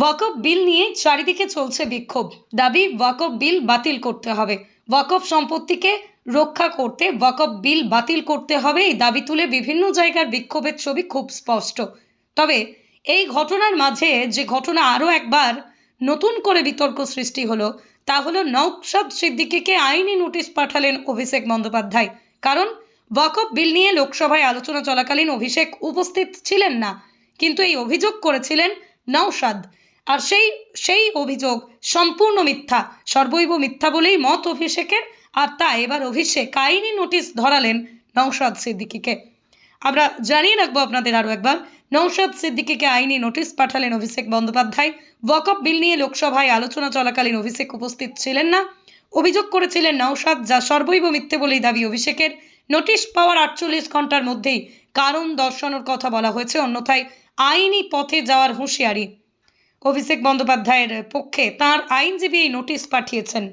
ওয়াকফ বিল নিয়ে চারিদিকে চলছে বিক্ষোভ। দাবি, ওয়াকফ বিল বাতিল করতে হবে। ওয়াকফ সম্পত্তিকে রক্ষা করতে ওয়াকফ বিল বাতিল করতে হবে এই দাবি তুলে বিভিন্ন জায়গার বিক্ষোভের ছবি খুব স্পষ্ট। তবে এই ঘটনার মাঝে যে ঘটনা আরও একবার নতুন করে বিতর্ক সৃষ্টি হলো, তা হলো নওশাদ সিদ্দিকিকে আইনি নোটিশ পাঠালেন অভিষেক বন্দ্যোপাধ্যায়। কারণ, ওয়াকফ বিল নিয়ে লোকসভায় আলোচনা চলাকালীন অভিষেক উপস্থিত ছিলেন না, কিন্তু এই অভিযোগ করেছিলেন নওশাদ। আর সেই সেই অভিযোগ সম্পূর্ণ মিথ্যা, সর্বৈব মিথ্যা বলেই মত অভিষেকের, আর তাই এবার অভিষেক আইনি নোটিশ ধরালেন নওশাদ সিদ্দিকীকে। আমরা জানিয়ে রাখব আপনাদের আরও একবার নৌশাদ সিদ্দিকীকে আইনি নোটিশ পাঠালেন অভিষেক বন্দ্যোপাধ্যায়। ওয়াকফ বিল নিয়ে লোকসভায় আলোচনা চলাকালীন অভিষেক উপস্থিত ছিলেন না। অভিযোগ করেছিলেন নৌশাদ যা সর্বৈব মিথ্যে বলেই দাবি অভিষেকের। নোটিশ পাওয়ার আটচল্লিশ ঘণ্টার মধ্যেই কারণ দর্শানোর কথা বলা হয়েছে, অন্যথায় আইনি পথে যাওয়ার হুঁশিয়ারি অভিষেক বন্দ্যোপাধ্যায়ের পক্ষে তার আইনজীবী এই নোটিশ পাঠিয়েছেন।